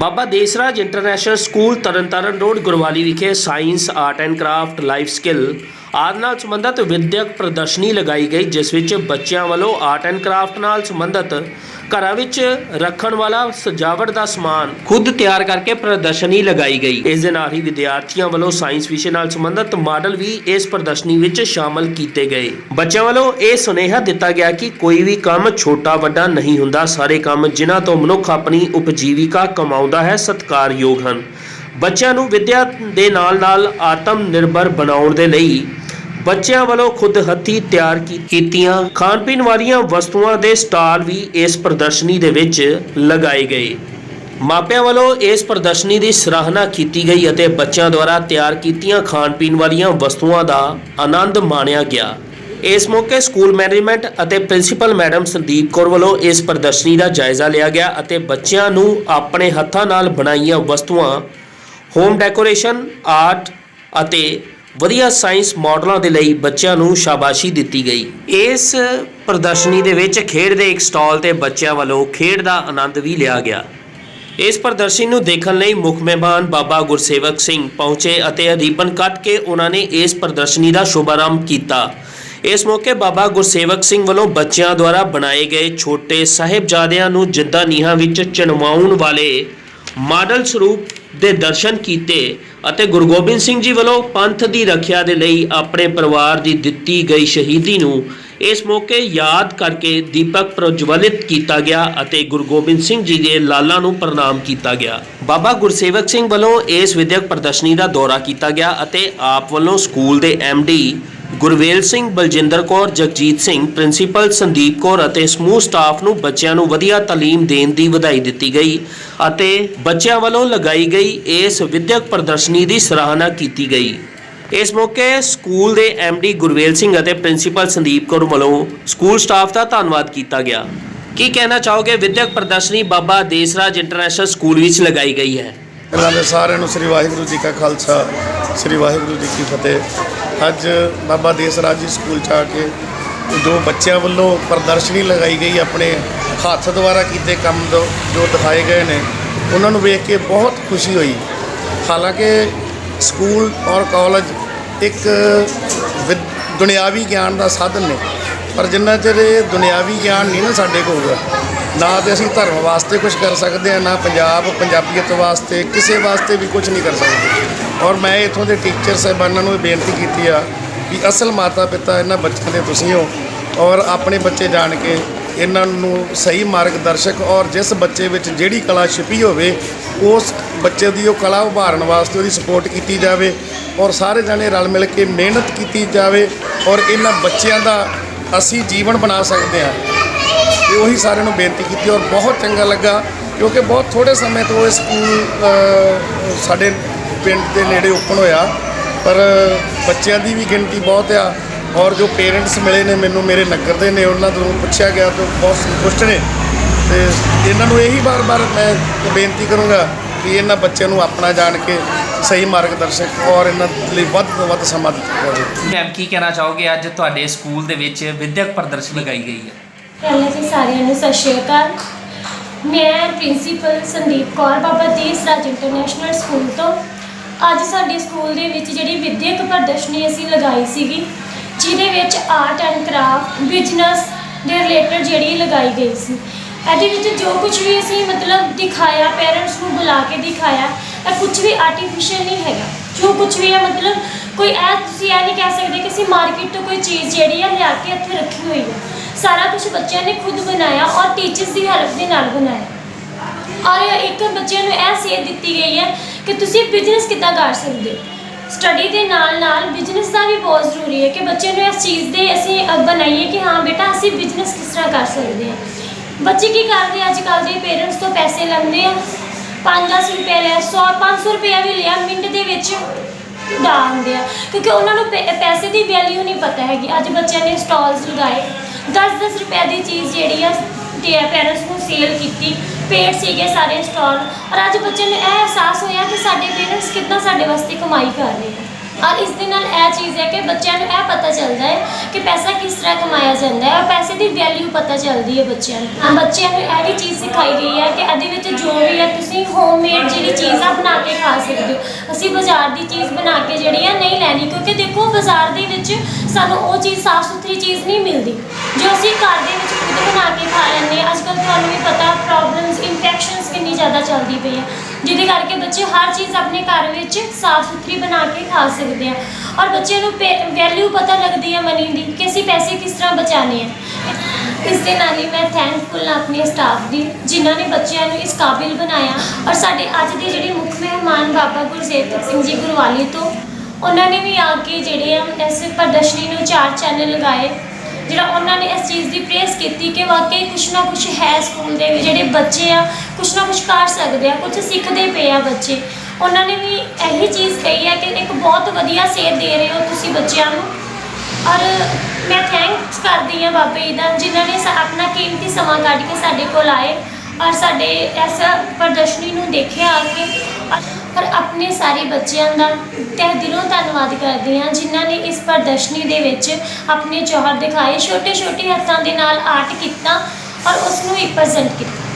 Baba Desraj international school Tarn Taran road, Gurwali ਵਿਖੇ science, art and craft, life skill ਆਦਿ ਨਾਲ ਸੰਬੰਧਿਤ ਵਿਦਿਅਕ ਪ੍ਰਦਰਸ਼ਨੀ ਲਗਾਈ ਗਈ, ਜਿਸ ਵਿੱਚ ਬੱਚਿਆਂ ਵੱਲੋਂ ਆਰਟ ਐਂਡ ਕਰਾਫਟ ਨਾਲ ਸੰਬੰਧਿਤ ਘਰਾਂ ਵਿੱਚ ਰੱਖਣ ਵਾਲਾ ਸਜਾਵਟ ਦਾ ਸਮਾਨ ਖੁਦ ਤਿਆਰ ਕਰਕੇ ਪ੍ਰਦਰਸ਼ਨੀ ਲਗਾਈ ਗਈ। ਇਸ ਦੇ ਨਾਲ ਹੀ ਵਿਦਿਆਰਥੀਆਂ ਵੱਲੋਂ ਸਾਇੰਸ ਵਿਸ਼ੇ ਨਾਲ ਸੰਬੰਧਿਤ ਮਾਡਲ ਵੀ ਇਸ ਪ੍ਰਦਰਸ਼ਨੀ ਵਿੱਚ ਸ਼ਾਮਲ ਕੀਤੇ ਗਏ। ਬੱਚਿਆਂ ਵੱਲੋਂ ਇਹ ਸੁਨੇਹਾ ਦਿੱਤਾ ਗਿਆ ਕਿ ਕੋਈ ਵੀ ਕੰਮ ਛੋਟਾ ਵੱਡਾ ਨਹੀਂ ਹੁੰਦਾ। ਸਾਰੇ ਕੰਮ ਜਿਨ੍ਹਾਂ ਤੋਂ ਮਨੁੱਖ ਆਪਣੀ ਉਪਜੀਵਿਕਾ ਕਮਾਉਂਦਾ ਹੈ, ਸਤਿਕਾਰਯੋਗ ਹਨ। ਬੱਚਿਆਂ ਨੂੰ ਵਿਦਿਆ ਦੇ ਨਾਲ-ਨਾਲ ਆਤਮ ਨਿਰਭਰ ਬਣਾਉਣ ਦੇ ਲਈ ਬੱਚਿਆਂ ਵੱਲੋਂ ਖੁਦ ਹੱਥੀਂ ਤਿਆਰ ਕੀ- ਕੀਤੀਆਂ ਖਾਣ ਪੀਣ ਵਾਲੀਆਂ ਵਸਤੂਆਂ ਦੇ ਸਟਾਲ ਵੀ ਇਸ ਪ੍ਰਦਰਸ਼ਨੀ ਦੇ ਵਿੱਚ ਲਗਾਏ ਗਏ। ਮਾਪਿਆਂ ਵੱਲੋਂ ਇਸ ਪ੍ਰਦਰਸ਼ਨੀ ਦੀ ਸਰਾਹਨਾ ਕੀਤੀ ਗਈ ਅਤੇ ਬੱਚਿਆਂ ਦੁਆਰਾ ਤਿਆਰ ਕੀਤੀਆਂ ਖਾਣ ਪੀਣ ਵਾਲੀਆਂ ਵਸਤੂਆਂ ਦਾ ਆਨੰਦ ਮਾਣਿਆ ਗਿਆ। ਇਸ ਮੌਕੇ ਸਕੂਲ ਮੈਨੇਜਮੈਂਟ ਅਤੇ ਪ੍ਰਿੰਸੀਪਲ ਮੈਡਮ ਸੰਦੀਪ ਕੌਰ ਵੱਲੋਂ ਇਸ ਪ੍ਰਦਰਸ਼ਨੀ ਦਾ ਜਾਇਜ਼ਾ ਲਿਆ ਗਿਆ ਅਤੇ ਬੱਚਿਆਂ ਨੂੰ ਆਪਣੇ ਹੱਥਾਂ ਨਾਲ ਬਣਾਈਆਂ ਵਸਤੂਆਂ, ਹੋਮ ਡੈਕੋਰੇਸ਼ਨ, ਆਰਟ ਅਤੇ ਵਧੀਆ ਸਾਇੰਸ ਮਾਡਲਾਂ ਦੇ ਲਈ ਬੱਚਿਆਂ ਨੂੰ ਸ਼ਾਬਾਸ਼ੀ ਦਿੱਤੀ ਗਈ। ਇਸ ਪ੍ਰਦਰਸ਼ਨੀ ਦੇ ਵਿੱਚ ਖੇਡ ਦੇ ਇੱਕ ਸਟਾਲ ਤੇ ਬੱਚਿਆਂ ਵੱਲੋਂ ਖੇਡ ਦਾ ਆਨੰਦ ਵੀ ਲਿਆ ਗਿਆ। ਇਸ ਪ੍ਰਦਰਸ਼ਨੀ ਨੂੰ ਦੇਖਣ ਲਈ ਮੁੱਖ ਮਹਿਮਾਨ ਬਾਬਾ ਗੁਰਸੇਵਕ ਸਿੰਘ ਪਹੁੰਚੇ ਅਤੇ ਰੀਬਨ ਕੱਟ ਕੇ ਉਹਨਾਂ ਨੇ ਇਸ ਪ੍ਰਦਰਸ਼ਨੀ ਦਾ ਸ਼ੁਭਾਰੰਭ ਕੀਤਾ। ਇਸ ਮੌਕੇ ਬਾਬਾ ਗੁਰਸੇਵਕ ਸਿੰਘ ਵੱਲੋਂ ਬੱਚਿਆਂ ਦੁਆਰਾ ਬਣਾਏ ਗਏ ਛੋਟੇ ਸਾਹਿਬਜ਼ਾਦਿਆਂ ਨੂੰ ਜਿੱਦਾਂ ਨੀਹਾਂ ਵਿੱਚ ਚਣਵਾਉਣ ਵਾਲੇ ਮਾਡਲ ਸਰੂਪ ਦੇ ਦਰਸ਼ਨ ਕੀਤੇ ਅਤੇ ਗੁਰੂ ਗੋਬਿੰਦ ਸਿੰਘ ਜੀ ਵੱਲੋਂ ਪੰਥ ਦੀ ਰੱਖਿਆ ਦੇ ਲਈ ਆਪਣੇ ਪਰਿਵਾਰ ਦੀ ਦਿੱਤੀ ਗਈ ਸ਼ਹੀਦੀ ਨੂੰ ਇਸ ਮੌਕੇ ਯਾਦ ਕਰਕੇ ਦੀਪਕ ਪ੍ਰਜਵਲਿਤ ਕੀਤਾ ਗਿਆ ਅਤੇ ਗੁਰੂ ਗੋਬਿੰਦ ਸਿੰਘ ਜੀ ਦੇ ਲਾਲਾਂ ਨੂੰ ਪ੍ਰਣਾਮ ਕੀਤਾ ਗਿਆ। ਬਾਬਾ ਗੁਰਸੇਵਕ ਸਿੰਘ ਵੱਲੋਂ ਇਸ ਵਿਦਿਅਕ ਪ੍ਰਦਰਸ਼ਨੀ ਦਾ ਦੌਰਾ ਕੀਤਾ ਗਿਆ ਅਤੇ ਆਪ ਵੱਲੋਂ ਸਕੂਲ ਦੇ ਡੀ ਗੁਰਵੇਲ ਸਿੰਘ, ਬਲਜਿੰਦਰ ਕੌਰ, ਜਗਜੀਤ ਸਿੰਘ, ਪ੍ਰਿੰਸੀਪਲ ਸੰਦੀਪ ਕੌਰ ਅਤੇ ਸਮੂਹ ਸਟਾਫ ਨੂੰ ਬੱਚਿਆਂ ਨੂੰ ਵਧੀਆ ਤਾਲੀਮ ਦੇਣ ਦੀ ਵਧਾਈ ਦਿੱਤੀ ਗਈ ਅਤੇ ਬੱਚਿਆਂ ਵੱਲੋਂ ਲਗਾਈ ਗਈ ਇਸ ਵਿਦਿਅਕ ਪ੍ਰਦਰਸ਼ਨੀ ਦੀ ਸਰਾਹਨਾ ਕੀਤੀ ਗਈ। ਇਸ ਮੌਕੇ ਸਕੂਲ ਦੇ ਡੀ ਗੁਰਵੇਲ ਸਿੰਘ ਅਤੇ ਪ੍ਰਿੰਸੀਪਲ ਸੰਦੀਪ ਕੌਰ ਵੱਲੋਂ ਸਕੂਲ ਸਟਾਫ ਦਾ ਧੰਨਵਾਦ ਕੀਤਾ ਗਿਆ। ਕੀ ਕਹਿਣਾ ਚਾਹੋਗੇ? ਵਿਦਿਅਕ ਪ੍ਰਦਰਸ਼ਨੀ ਬਾਬਾ ਦੇਸਰਾਜ ਇੰਟਰਨੈਸ਼ਨਲ ਸਕੂਲ ਵਿੱਚ ਲਗਾਈ ਗਈ ਹੈ। ਇਹਨਾਂ ਦੇ ਸਾਰਿਆਂ ਨੂੰ ਸ੍ਰੀ ਵਾਹਿਗੁਰੂ ਜੀ ਕਾ ਖਾਲਸਾ, ਸ੍ਰੀ ਵਾਹਿਗੁਰੂ ਜੀ ਕੀ ਫਤਿਹ। ਅੱਜ ਬਾਬਾ ਦੇਸ ਰਾਜ ਜੀ ਸਕੂਲ ਚ ਆ ਕੇ ਜੋ ਬੱਚਿਆਂ ਵੱਲੋਂ ਪ੍ਰਦਰਸ਼ਨੀ ਲਗਾਈ ਗਈ ਆਪਣੇ ਹੱਥ ਦੁਆਰਾ ਕੀਤੇ ਕੰਮ ਦੋ- ਜੋ ਦਿਖਾਏ ਗਏ ਨੇ, ਉਹਨਾਂ ਨੂੰ ਵੇਖ ਕੇ ਬਹੁਤ ਖੁਸ਼ੀ ਹੋਈ। ਹਾਲਾਂਕਿ ਸਕੂਲ ਔਰ ਕਾਲਜ ਇੱਕ ਵਿਦ- ਦੁਨਿਆਵੀ ਗਿਆਨ ਦਾ ਸਾਧਨ ਨੇ, ਪਰ ਜਿੰਨਾ ਚਿਰ ਇਹ ਦੁਨਿਆਵੀ ਗਿਆਨ ਨਹੀਂ ਨਾ ਸਾਡੇ ਕੋਲ ਹੋਊਗਾ ਨਾ ਤੇ ਅਸੀਂ ਧਰਮ ਵਾਸਤੇ ਕੁਝ ਕਰ ਸਕਦੇ ਹਾਂ, ਨਾ ਪੰਜਾਬ ਪੰਜਾਬੀਅਤ ਵਾਸਤੇ, ਕਿਸੇ ਵਾਸਤੇ ਵੀ ਕੁਝ ਨਹੀਂ ਕਰ ਸਕਦੇ। ਔਰ ਮੈਂ ਇਥੋਂ ਦੇ ਟੀਚਰ ਸਾਹਿਬਾਨਾਂ ਨੂੰ ਇਹ ਬੇਨਤੀ ਕੀਤੀ ਆ ਵੀ ਅਸਲ ਮਾਤਾ ਪਿਤਾ ਇਹਨਾਂ ਬੱਚਿਆਂ ਦੇ ਤੁਸੀਂ ਹੋ ਔਰ ਆਪਣੇ ਬੱਚੇ ਜਾਣ ਕੇ ਇਹਨਾਂ ਨੂੰ ਸਹੀ ਮਾਰਗਦਰਸ਼ਕ ਔਰ ਜਿਸ ਬੱਚੇ ਵਿੱਚ ਜਿਹੜੀ ਕਲਾ ਛਿਪੀ ਹੋਵੇ, ਉਸ ਬੱਚੇ ਦੀ ਉਹ ਕਲਾ ਉਭਾਰਨ ਵਾਸਤੇ ਉਹਦੀ ਸਪੋਰਟ ਕੀਤੀ ਜਾਵੇ ਔਰ ਸਾਰੇ ਜਾਣੇ ਰਲ ਮਿਲ ਕੇ ਮਿਹਨਤ ਕੀਤੀ ਜਾਵੇ ਔਰ ਇਹਨਾਂ ਬੱਚਿਆਂ ਦਾ ਅਸੀਂ ਜੀਵਨ ਬਣਾ ਸਕਦੇ ਹਾਂ। ਤੇ ਉਹੀ ਸਾਰਿਆਂ ਨੂੰ ਬੇਨਤੀ ਕੀਤੀ ਔਰ ਬਹੁਤ ਚੰਗਾ ਲੱਗਾ ਕਿਉਂਕਿ ਬਹੁਤ ਥੋੜੇ ਸਮੇਂ ਤੋਂ ਇਹ ਸਕੂਲ ਸਾਡੇ ਪਿੰਡ ਦੇ ਨੇੜੇ ਓਪਨ ਹੋਇਆ। ਪਰ ਬੱਚਿਆਂ ਦੀ ਵੀ ਗਿਣਤੀ ਬਹੁਤ ਆ ਔਰ ਜੋ ਪੇਰੈਂਟਸ ਮਿਲੇ ਨੇ ਮੈਨੂੰ ਮੇਰੇ ਨਗਰ ਦੇ ਨੇ, ਉਹਨਾਂ ਤੋਂ ਪੁੱਛਿਆ ਗਿਆ ਤਾਂ ਬਹੁਤ ਸੰਤੁਸ਼ਟ ਨੇ। ਤੇ ਇਹਨਾਂ ਨੂੰ ਇਹੀ ਵਾਰ-ਵਾਰ ਮੈਂ ਬੇਨਤੀ ਕਰੂੰਗਾ ਕਿ ਇਹਨਾਂ ਬੱਚਿਆਂ ਨੂੰ ਆਪਣਾ ਜਾਣ ਕੇ ਸਹੀ ਮਾਰਗਦਰਸ਼ਕ ਔਰ ਇਹਨਾਂ ਲਈ ਵੱਧ ਤੋਂ ਵੱਧ ਸਮਾਂ ਦਿੱਤਾ ਜਾਵੇ। ਮੈਮ, ਕੀ ਕਹਿਣਾ ਚਾਹੋਗੇ? ਅੱਜ ਤੁਹਾਡੇ ਸਕੂਲ ਦੇ ਵਿੱਚ ਵਿਦਿਅਕ ਪ੍ਰਦਰਸ਼ਨੀ ਲਗਾਈ ਗਈ ਹੈ। ਪਹਿਲਾਂ ਜੀ ਸਾਰਿਆਂ ਨੂੰ ਸਤਿ ਸ਼੍ਰੀ ਅਕਾਲ। ਮੈਂ ਪ੍ਰਿੰਸੀਪਲ ਸੰਦੀਪ ਕੌਰ ਬਾਬਾ ਦੇਸ ਰਾਜ ਇੰਟਰਨੈਸ਼ਨਲ ਸਕੂਲ ਤੋਂ। ਅੱਜ ਸਾਡੇ ਸਕੂਲ ਦੇ ਵਿੱਚ ਜਿਹੜੀ ਵਿਦਿਅਕ ਪ੍ਰਦਰਸ਼ਨੀ ਅਸੀਂ ਲਗਾਈ ਸੀਗੀ, ਜਿਹਦੇ ਵਿੱਚ ਆਰਟ ਐਂਡ ਕਰਾਫਟ, ਬਿਜ਼ਨਸ ਦੇ ਰਿਲੇਟਡ ਜਿਹੜੀ ਲਗਾਈ ਗਈ ਸੀ। ਇਹਦੇ ਵਿੱਚ ਜੋ ਕੁਝ ਵੀ ਅਸੀਂ ਮਤਲਬ ਦਿਖਾਇਆ ਪੇਰੈਂਟਸ ਨੂੰ ਬੁਲਾ ਕੇ ਦਿਖਾਇਆ, ਇਹ ਕੁਝ ਵੀ ਆਰਟੀਫੀਸ਼ੀਅਲ ਨਹੀਂ ਹੈਗਾ। ਜੋ ਕੁਝ ਵੀ ਹੈ ਮਤਲਬ ਕੋਈ ਇਹ ਤੁਸੀਂ ਇਹ ਨਹੀਂ ਕਹਿ ਸਕਦੇ ਕਿ ਅਸੀਂ ਮਾਰਕੀਟ ਤੋਂ ਕੋਈ ਚੀਜ਼ ਜਿਹੜੀ ਹੈ ਲਿਆ ਕੇ ਇੱਥੇ ਰੱਖੀ ਹੋਈ ਹੈ ਸਾਰਾ ਕੁਝ ਬੱਚਿਆਂ ਨੇ ਖੁਦ ਬਣਾਇਆ ਔਰ ਟੀਚਰਸ ਦੀ ਹੈਲਪ ਦੇ ਨਾਲ ਬਣਾਇਆ। ਔਰ ਇੱਕ ਬੱਚਿਆਂ ਨੂੰ ਇਹ ਸੇਧ ਦਿੱਤੀ ਗਈ ਹੈ ਕਿ ਤੁਸੀਂ ਬਿਜ਼ਨਸ ਕਿੱਦਾਂ ਕਰ ਸਕਦੇ ਹੋ। ਸਟੱਡੀ ਦੇ ਨਾਲ ਨਾਲ ਬਿਜ਼ਨਸ ਦਾ ਵੀ ਬਹੁਤ ਜ਼ਰੂਰੀ ਹੈ ਕਿ ਬੱਚੇ ਨੂੰ ਇਸ ਚੀਜ਼ ਦੇ ਅਸੀਂ ਬਣਾਈਏ ਕਿ ਹਾਂ ਬੇਟਾ, ਅਸੀਂ ਬਿਜ਼ਨਸ ਕਿਸ ਤਰ੍ਹਾਂ ਕਰ ਸਕਦੇ ਹਾਂ। ਬੱਚੇ ਕੀ ਕਰਦੇ ਅੱਜ ਕੱਲ੍ਹ ਦੇ ਪੇਰੈਂਟਸ ਤੋਂ ਪੈਸੇ ਲੈਂਦੇ ਆ। 5-10 ਰੁਪਏ ਲਿਆ 100 500 ਰੁਪਏ ਵੀ ਲਿਆ, ਮਿੰਟ ਦੇ ਵਿੱਚ ਉਡਾਉਂਦੇ ਆ। ਕਿਉਂਕਿ ਉਹਨਾਂ ਨੂੰ ਪੈ- ਪੈਸੇ ਦੀ ਵੈਲਿਊ ਨਹੀਂ ਪਤਾ ਹੈਗੀ। ਅੱਜ ਬੱਚਿਆਂ ਨੇ ਸਟਾਲਸ ਲਗਾਏ। 10-10 ਰੁਪਏ ਦੀ ਚੀਜ਼ ਜਿਹੜੀ ਆ ਤੇ ਪੇਰੈਂਟਸ ਨੂੰ ਸੇਲ ਕੀਤੀ। ਪੇਡ ਸੀਗੇ ਸਾਰੇ ਸਟਾਲ ਔਰ ਅੱਜ ਬੱਚੇ ਨੂੰ ਇਹ ਅਹਿਸਾਸ ਹੋਇਆ ਕਿ ਸਾਡੇ ਪੇਰੈਂਟਸ ਕਿੰਨਾ ਸਾਡੇ ਵਾਸਤੇ ਕਮਾਈ ਕਰ ਰਹੇ ਆ। ਔਰ ਇਸ ਇਹ ਚੀਜ਼ ਹੈ ਕਿ ਬੱਚਿਆਂ ਨੂੰ ਇਹ ਪਤਾ ਚੱਲਦਾ ਹੈ ਕਿ ਪੈਸਾ ਕਿਸ ਤਰ੍ਹਾਂ ਕਮਾਇਆ ਜਾਂਦਾ ਹੈ ਔਰ ਪੈਸੇ ਦੀ ਵੈਲਿਊ ਪਤਾ ਚੱਲਦੀ ਹੈ ਬੱਚਿਆਂ ਨੂੰ। ਹਾਂ, ਬੱਚਿਆਂ ਨੂੰ ਇਹ ਵੀ ਚੀਜ਼ ਸਿਖਾਈ ਗਈ ਹੈ ਕਿ ਇਹਦੇ ਵਿੱਚ ਜੋ ਵੀ ਹੈ ਤੁਸੀਂ ਹੋਮਮੇਡ ਜਿਹੜੀ ਚੀਜ਼ ਆ ਬਣਾ ਕੇ ਖਾ ਸਕਦੇ ਹੋ। ਅਸੀਂ ਬਾਜ਼ਾਰ ਦੀ ਚੀਜ਼ ਬਣਾ ਕੇ ਜਿਹੜੀ ਆ ਨਹੀਂ ਲੈਣੀ ਕਿਉਂਕਿ ਦੇਖੋ ਬਾਜ਼ਾਰ ਦੇ ਵਿੱਚ ਸਾਨੂੰ ਉਹ ਚੀਜ਼ ਸਾਫ਼ ਸੁਥਰੀ ਚੀਜ਼ ਨਹੀਂ ਮਿਲਦੀ। ਜੋ ਅਸੀਂ ਘਰ ਦੇ ਵਿੱਚ ਖੁਦ ਬਣਾ ਕੇ ਖਾ ਲੈਂਦੇ ਹਾਂ ਅੱਜ ਕੱਲ੍ਹ ਤੁਹਾਨੂੰ ਵੀ ਪਤਾ ਪ੍ਰੋਬਲਮਸ ਇਨਫੈਕਸ਼ਨਸ ਕਿੰਨੀ ਜ਼ਿਆਦਾ ਚੱਲਦੀ ਪਈ ਹੈ। ਜਿਹਦੇ ਕਰਕੇ ਬੱਚੇ ਹਰ ਚੀਜ਼ ਆਪਣੇ ਘਰ ਵਿੱਚ ਸਾਫ਼ ਸੁਥਰੀ ਬਣਾ ਕੇ ਖਾ ਸਕਦੇ ਆ। ਔਰ ਬੱਚਿਆਂ ਨੂੰ ਵੈਲਿਊ ਪਤਾ ਲੱਗਦੀ ਹੈ ਮਨੀ ਦੀ ਕਿ ਅਸੀਂ ਪੈਸੇ ਕਿਸ ਤਰ੍ਹਾਂ ਬਚਾਉਣੇ ਆ। ਇਸ ਦੇ ਨਾਲ ਹੀ ਮੈਂ ਥੈਂਕਫੁਲ ਹਾਂ ਆਪਣੇ ਸਟਾਫ ਦੀ, ਜਿਨ੍ਹਾਂ ਨੇ ਬੱਚਿਆਂ ਨੂੰ ਇਸ ਕਾਬਿਲ ਬਣਾਇਆ। ਔਰ ਸਾਡੇ ਅੱਜ ਦੇ ਜਿਹੜੇ ਮੁੱਖ ਮਹਿਮਾਨ ਬਾਬਾ ਗੁਰਸੇਵਕ ਸਿੰਘ ਜੀ ਗੁਰਵਾਲੀ ਤੋਂ, ਉਹਨਾਂ ਨੇ ਵੀ ਆ ਕੇ ਜਿਹੜੇ ਆ ਇਸ ਪ੍ਰਦਰਸ਼ਨੀ ਨੂੰ ਚਾਰ ਚੈਨਲ ਲਗਾਏ। ਜਿਹੜਾ ਉਹਨਾਂ ਨੇ ਇਸ ਚੀਜ਼ ਦੀ ਪ੍ਰੇਸ ਕੀਤੀ ਕਿ ਵਾਕਈ ਕੁਛ ਨਾ ਕੁਛ ਹੈ ਸਕੂਲ ਦੇ ਵਿੱਚ, ਜਿਹੜੇ ਬੱਚੇ ਆ, ਕੁਛ ਨਾ ਕੁਛ ਕਰ ਸਕਦੇ ਆ, ਕੁਛ ਸਿੱਖਦੇ ਪਏ ਆ ਬੱਚੇ। ਉਹਨਾਂ ਨੇ ਵੀ ਇਹੀ ਚੀਜ਼ ਕਹੀ ਹੈ ਕਿ ਇੱਕ ਬਹੁਤ ਵਧੀਆ ਸੇਧ ਦੇ ਰਹੇ ਹੋ ਤੁਸੀਂ ਬੱਚਿਆਂ ਨੂੰ। ਔਰ ਮੈਂ ਥੈਂਕਸ ਕਰਦੀ ਹਾਂ ਬਾਬੇ ਜੀ ਦਾ, ਜਿਨ੍ਹਾਂ ਨੇ ਸਾ- ਆਪਣਾ ਕੀਮਤੀ ਸਮਾਂ ਕੱਢ ਕੇ ਸਾਡੇ ਕੋਲ ਆਏ ਔਰ ਸਾਡੇ ਇਸ ਪ੍ਰਦਰਸ਼ਨੀ ਨੂੰ ਦੇਖਿਆ ਆ ਕੇ। ਆਪਣੇ ਸਾਰੇ ਬੱਚਿਆਂ ਦਾ ਤਹਿ ਦਿਲੋਂ ਧੰਨਵਾਦ ਕਰਦੀ ਹਾਂ, ਜਿਨ੍ਹਾਂ ਨੇ ਇਸ ਪ੍ਰਦਰਸ਼ਨੀ ਦੇ ਵਿੱਚ ਆਪਣੇ ਜੌਹਰ ਦਿਖਾਏ ਛੋਟੇ ਛੋਟੇ ਹੱਥਾਂ ਦੇ ਨਾਲ ਆਰਟ ਕੀਤਾ ਔਰ ਉਸ ਨੂੰ ਰਿਪਰੈਜ਼ੈਂਟ ਕੀਤਾ।